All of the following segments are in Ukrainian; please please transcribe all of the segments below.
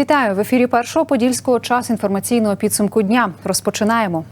Вітаю в ефірі першого подільського час інформаційного підсумку дня. Розпочинаємо.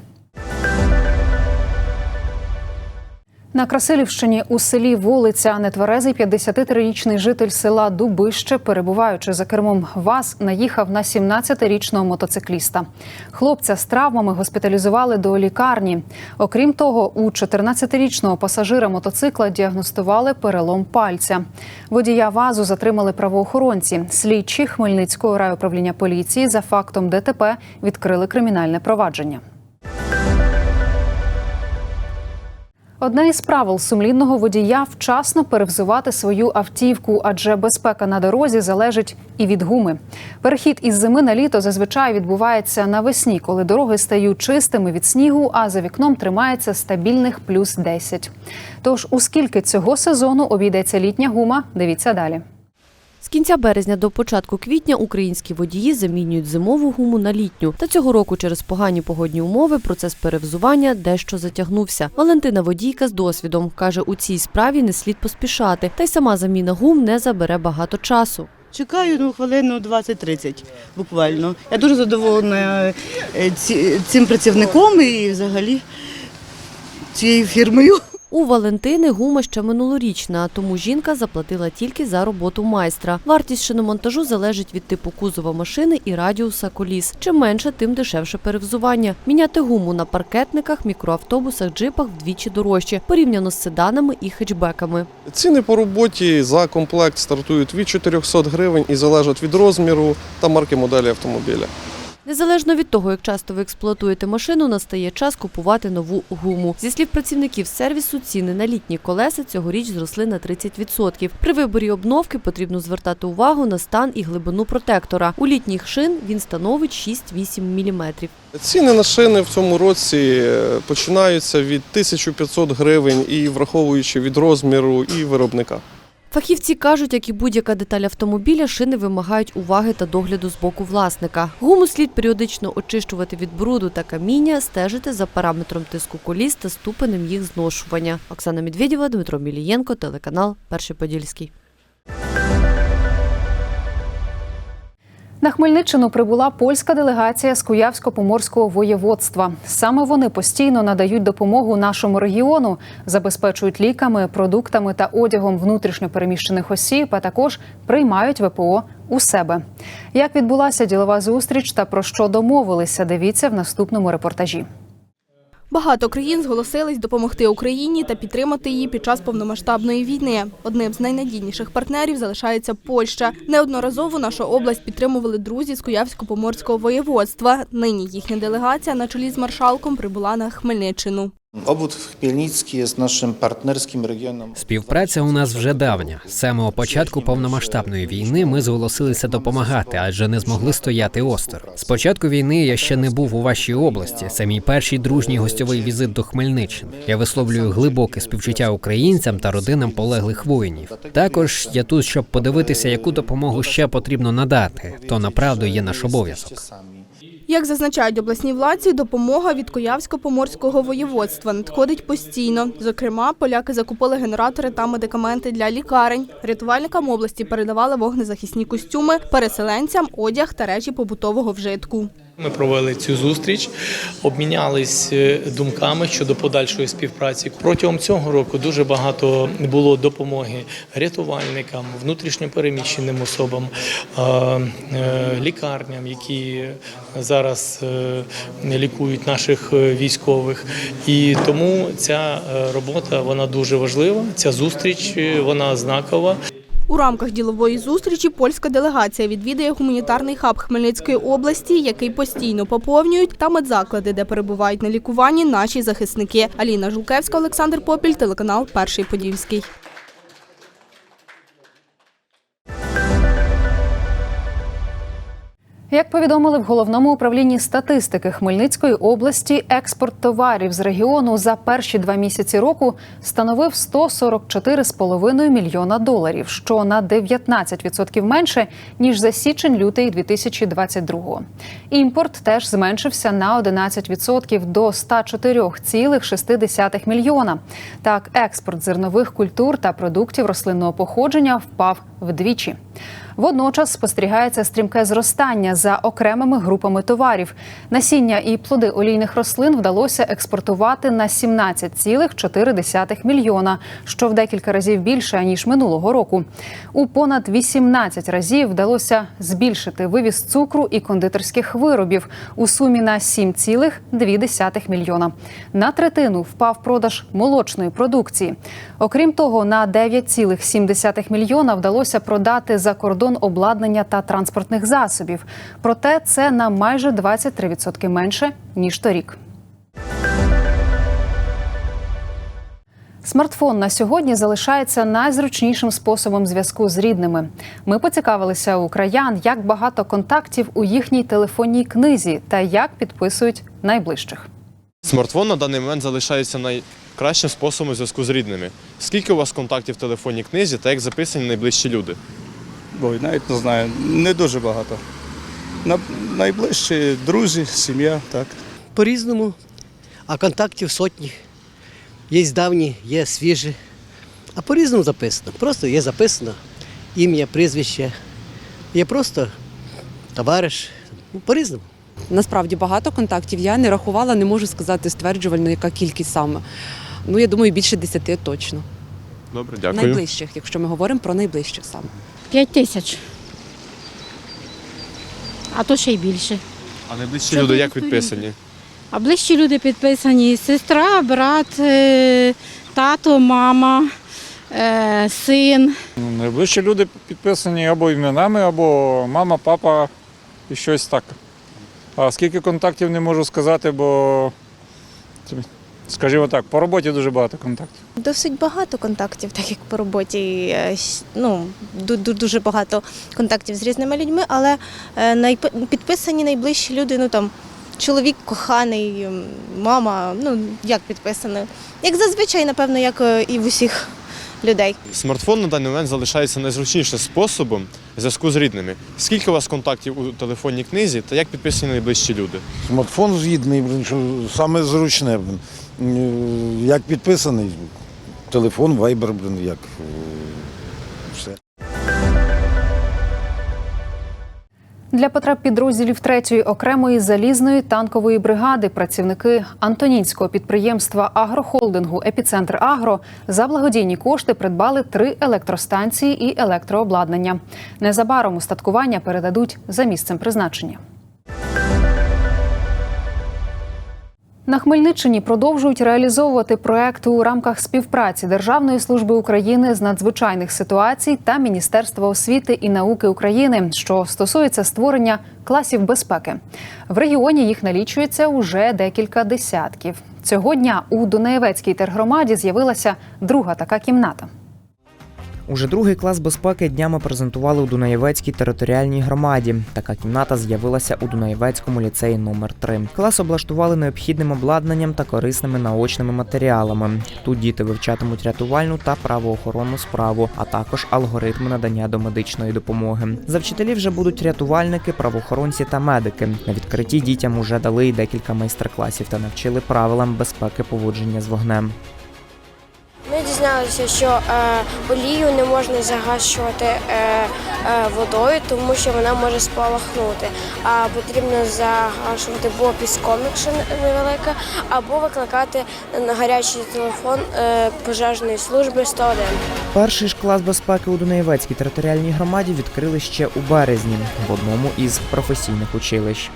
На Красилівщині у селі Волиця нетверезий 53-річний житель села Дубище, перебуваючи за кермом ВАЗ, наїхав на 17-річного мотоцикліста. Хлопця з травмами госпіталізували до лікарні. Окрім того, у 14-річного пасажира мотоцикла діагностували перелом пальця. Водія ВАЗу затримали правоохоронці. Слідчі Хмельницького райуправління поліції за фактом ДТП відкрили кримінальне провадження. Одне із правил сумлінного водія вчасно перевзувати свою автівку, адже безпека на дорозі залежить і від гуми. Перехід із зими на літо зазвичай відбувається навесні, коли дороги стають чистими від снігу, а за вікном тримається стабільних плюс 10. Тож, у скільки цього сезону обійдеться літня гума, дивіться далі. З кінця березня до початку квітня українські водії замінюють зимову гуму на літню. Та цього року через погані погодні умови процес перевзування дещо затягнувся. Валентина водійка з досвідом каже, у цій справі не слід поспішати, та й сама заміна гум не забере багато часу. Чекаю ну, хвилину 20-30 буквально. Я дуже задоволена е, цим працівником і взагалі цією фірмою. У Валентини гума ще минулорічна, тому жінка заплатила тільки за роботу майстра. Вартість шиномонтажу залежить від типу кузова машини і радіуса коліс. Чим менше, тим дешевше перевзування. Міняти гуму на паркетниках, мікроавтобусах, джипах вдвічі дорожче, порівняно з седанами і хетчбеками. Ціни по роботі за комплект стартують від 400 гривень і залежать від розміру та марки моделі автомобіля. Незалежно від того, як часто ви експлуатуєте машину, настає час купувати нову гуму. Зі слів працівників сервісу, ціни на літні колеса цьогоріч зросли на 30%. При виборі обновки потрібно звертати увагу на стан і глибину протектора. У літніх шин він становить 6-8 мм. Ціни на шини в цьому році е, починаються від 1500 гривень і враховуючи від розміру і виробника. Фахівці кажуть, як і будь-яка деталь автомобіля, шини вимагають уваги та догляду з боку власника. Гуму слід періодично очищувати від бруду та каміння, стежити за параметром тиску коліс та ступенем їх зношування. Оксана Медведєва, Дмитро Мілієнко, телеканал Перший Подільський. На Хмельниччину прибула польська делегація з Куявсько-Поморського воєводства. Саме вони постійно надають допомогу нашому регіону, забезпечують ліками, продуктами та одягом внутрішньо переміщених осіб, а також приймають ВПО у себе. Як відбулася ділова зустріч та про що домовилися? Дивіться в наступному репортажі. Багато країн зголосились допомогти Україні та підтримати її під час повномасштабної війни. Одним з найнадійніших партнерів залишається Польща. Неодноразово нашу область підтримували друзі з Куявсько-Поморського воєводства. Нині їхня делегація на чолі з маршалком прибула на Хмельниччину. Obwód Chmielnicki jest naszym partnerskim regionem. Співпраця у нас вже давня. З самого початку повномасштабної війни ми зголосилися допомагати, адже не змогли стояти осторонь. З початку війни я ще не був у вашій області. Це мій перший дружній гостьовий візит до Хмельниччини. Я висловлюю глибоке співчуття українцям та родинам полеглих воїнів. Також я тут, щоб подивитися, яку допомогу ще потрібно надати. То направду є наш обов'язок. Як зазначають обласні владці, допомога від Коявсько-Поморського воєводства надходить постійно. Зокрема, поляки закупили генератори та медикаменти для лікарень. Рятувальникам області передавали вогнезахисні костюми, переселенцям одяг та речі побутового вжитку. Ми провели цю зустріч, обмінялись е, думками щодо подальшої співпраці. Протягом цього року дуже багато було допомоги рятувальникам, внутрішньопереміщеним особам, е, е, лікарням, які зараз лікують наших військових. І тому ця робота вона дуже важлива. Ця зустріч вона знакова. У рамках ділової зустрічі польська делегація відвідає гуманітарний хаб Хмельницької області, який постійно поповнюють, та медзаклади, де перебувають на лікуванні наші захисники. Аліна Жулкевська, Олександр Попіль, телеканал Перший Подільський. Як повідомили в головному управлінні статистики Хмельницької області, експорт товарів з регіону за перші два місяці року становив 144,5 мільйона доларів, що на 19% менше ніж за січень-лютий 2022. Імпорт теж зменшився на 11% до 104,6 мільйона. Так, експорт зернових культур та продуктів рослинного походження впав вдвічі. Водночас спостерігається стрімке зростання за окремими групами товарів. Насіння і плоди олійних рослин вдалося експортувати на 17,4 мільйона, що в декілька разів більше ніж минулого року. У понад 18 разів вдалося збільшити вивіз цукру і кондитерських виробів у сумі на 7,2 мільйона. На третину впав продаж молочної продукції. Окрім того, на 9,7 мільйона вдалося продати за кордон обладнання та транспортних засобів. Проте це на майже 23% менше ніж торік. Смартфон на сьогодні залишається найзручнішим способом зв'язку з рідними. Ми поцікавилися у краян, як багато контактів у їхній телефонній книзі та як підписують найближчих. Смартфон на даний момент залишається найкращим способом зв'язку з рідними. Скільки у вас контактів в телефонній книзі та як записані найближчі люди? Ой, навіть не знаю, не дуже багато. На, найближчі друзі, сім'я, так. По-різному, а контактів сотні. Є давні, є свіжі. А по-різному записано. Просто є записано ім'я, прізвище. Є просто товариш. Ну, По-різному. Насправді багато контактів. Я не рахувала, не можу сказати стверджувально, яка кількість саме. Ну, я думаю, більше десяти точно. Добре, дякую. Найближчих, якщо ми говоримо про найближчих саме. П'ять тисяч. А то ще й більше. А найближчі Це люди як підписані? А ближчі люди підписані: сестра, брат, е, тато, мама, е, син. Ну, Найближчі люди підписані або іменами, або мама, папа і щось так. А скільки контактів не можу сказати, бо, скажімо так, по роботі дуже багато контактів. Досить багато контактів, так як по роботі. е, Ну, ду- ду- дуже багато контактів з різними людьми, але е, підписані найближчі люди, ну там чоловік коханий, мама, ну як підписано. Як зазвичай, напевно, як е, і в усіх людей. Смартфон на даний момент залишається найзручнішим способом зв'язку з рідними. Скільки у вас контактів у телефонній книзі та як підписані найближчі люди? Смартфон згідний, що саме зручне. Е, Як підписаний, телефон, вайбер, блін, як Для потреб підрозділів 3-ї окремої залізної танкової бригади працівники Антонінського підприємства агрохолдингу Епіцентр Агро за благодійні кошти придбали три електростанції і електрообладнання. Незабаром устаткування передадуть за місцем призначення. На Хмельниччині продовжують реалізовувати проекти у рамках співпраці Державної служби України з надзвичайних ситуацій та Міністерства освіти і науки України, що стосується створення класів безпеки. В регіоні їх налічується уже декілька десятків. Цього дня у Дунаєвецькій тергромаді з'явилася друга така кімната. Уже другий клас безпеки днями презентували у Дунаєвецькій територіальній громаді. Така кімната з'явилася у Дунаєвецькому ліцеї номер 3 Клас облаштували необхідним обладнанням та корисними наочними матеріалами. Тут діти вивчатимуть рятувальну та правоохоронну справу, а також алгоритми надання домедичної допомоги. За вчителів вже будуть рятувальники, правоохоронці та медики. На відкритті дітям уже дали й декілька майстер-класів та навчили правилам безпеки поводження з вогнем. Дізналися, що е, олію не можна загашувати е, е, водою, тому що вона може спалахнути. А потрібно загашувати або піском, якщо невелика, або викликати на гарячий телефон пожежної служби 101. Перший ж клас безпеки у Дунаєвецькій територіальній громаді відкрили ще у березні в одному із професійних училищ.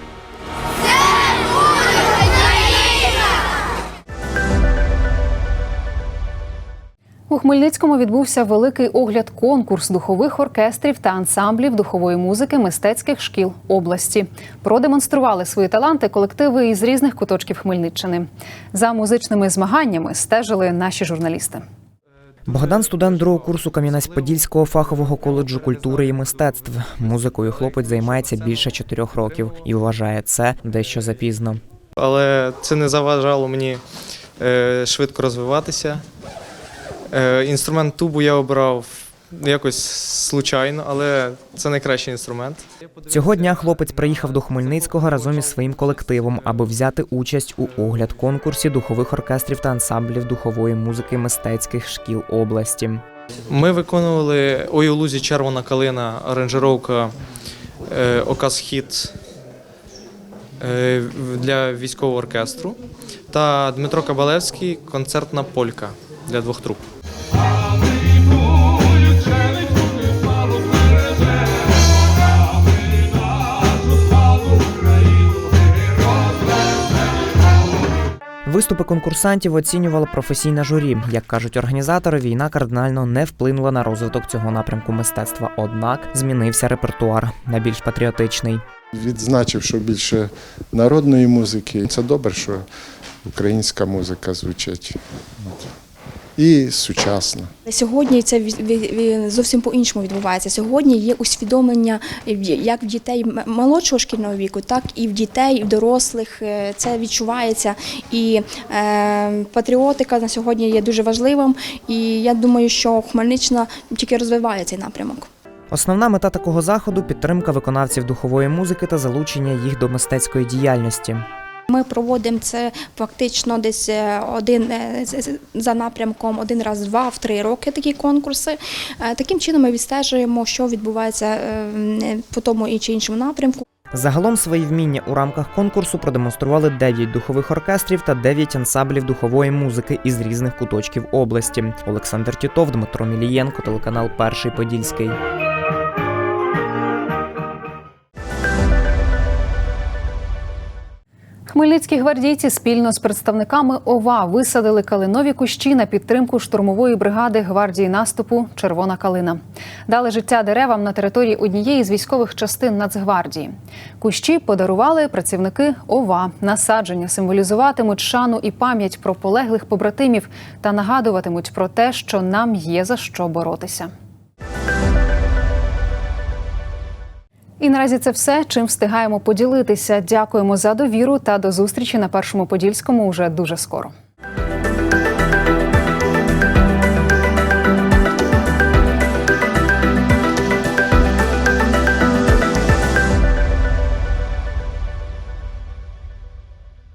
У Хмельницькому відбувся великий огляд конкурс духових оркестрів та ансамблів духової музики мистецьких шкіл області. Продемонстрували свої таланти колективи із різних куточків Хмельниччини. За музичними змаганнями стежили наші журналісти. Богдан студент другого курсу Кам'янець-Подільського фахового коледжу культури і мистецтв. Музикою хлопець займається більше чотирьох років і вважає це дещо запізно. але це не заважало мені е, швидко розвиватися. Е, інструмент тубу я обрав якось случайно, але це найкращий інструмент. Цього дня хлопець приїхав до Хмельницького разом із своїм колективом, аби взяти участь у огляд конкурсі духових оркестрів та ансамблів духової музики мистецьких шкіл області. Ми виконували «Ой у лузі червона калина, аранжировка е, Ока Схід е, для військового оркестру та Дмитро Кабалевський концертна полька для двох труп. Виступи конкурсантів оцінювала професійна журі. Як кажуть організатори, війна кардинально не вплинула на розвиток цього напрямку мистецтва. Однак змінився репертуар на більш патріотичний. Відзначив, що більше народної музики. Це добре, що українська музика звучить. І сучасна. Сьогодні це зовсім по-іншому відбувається. Сьогодні є усвідомлення як в дітей молодшого шкільного віку, так і в дітей, і в дорослих. Е, Це відчувається. І е, патріотика на сьогодні є дуже важливим. І я думаю, що Хмельниччина тільки розвиває цей напрямок. Основна мета такого заходу підтримка виконавців духової музики та залучення їх до мистецької діяльності. Ми проводимо це фактично десь е, один е, за напрямком один раз два в три роки такі конкурси. Е, Таким чином ми відстежуємо, що відбувається по тому і чи іншому напрямку. Загалом свої вміння у рамках конкурсу продемонстрували 9 духових оркестрів та 9 ансамблів духової музики із різних куточків області. Олександр Тітов, Дмитро Мілієнко, телеканал Перший Подільський. Хмельницькі гвардійці спільно з представниками ОВА висадили калинові кущі на підтримку штурмової бригади гвардії наступу Червона калина. Дали життя деревам на території однієї з військових частин Нацгвардії. Кущі подарували працівники ОВА. Насадження символізуватимуть шану і пам'ять про полеглих побратимів та нагадуватимуть про те, що нам є за що боротися. І наразі це все, чим встигаємо поділитися. Дякуємо за довіру та до зустрічі на першому подільському уже дуже скоро.